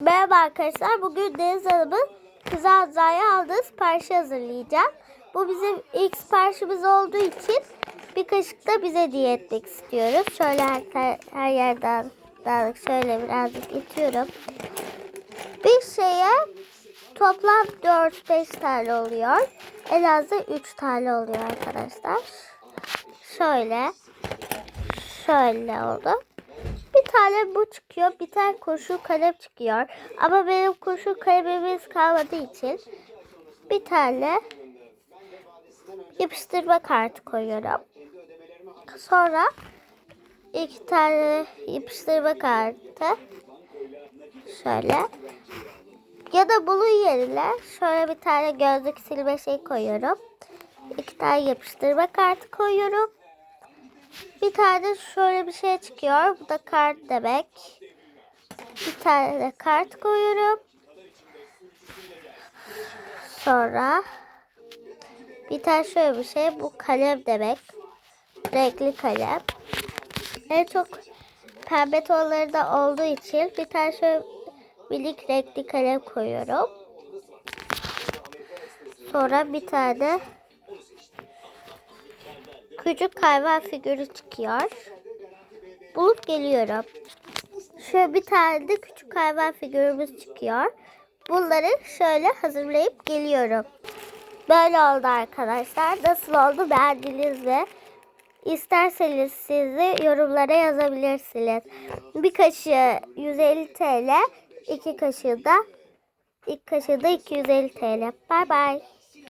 Merhaba arkadaşlar. Bugün Deniz Hanım'ın kızı Azra'ya aldığı siparişi hazırlayacağım. Bu bizim ilk siparişimiz olduğu için bir kaşık da bize hediye etmek istiyoruz. Şöyle her, her yerden dağılık şöyle birazcık itiyorum. Bir şeye toplam 4-5 tane oluyor. En az da 3 tane oluyor arkadaşlar. Şöyle. Şöyle oldu. Tane bu çıkıyor. Bir tane kurşun kalem çıkıyor. Ama benim kurşun kalemimiz kalmadığı için bir tane yapıştırma kartı koyuyorum. Sonra iki tane yapıştırma kartı şöyle ya da bunun yerine şöyle bir tane gözlük silme şey koyuyorum. İki tane yapıştırma kartı koyuyorum. Bir tane şöyle bir şey çıkıyor. Bu da kart demek. Bir tane de kart koyuyorum. Sonra bir tane şöyle bir şey. Bu kalem demek. Renkli kalem. En çok pembe tonları da olduğu için bir tane şöyle minik renkli kalem koyuyorum. Sonra bir tane küçük hayvan figürü çıkıyor. Bulup geliyorum. Şöyle bir tane de küçük hayvan figürümüz çıkıyor. Bunları şöyle hazırlayıp geliyorum. Böyle oldu arkadaşlar. Nasıl oldu beğendiniz mi? İsterseniz siz de yorumlara yazabilirsiniz. Bir kaşığı 150 TL, iki kaşığı da ilk kaşığı da 250 TL. Bay bay.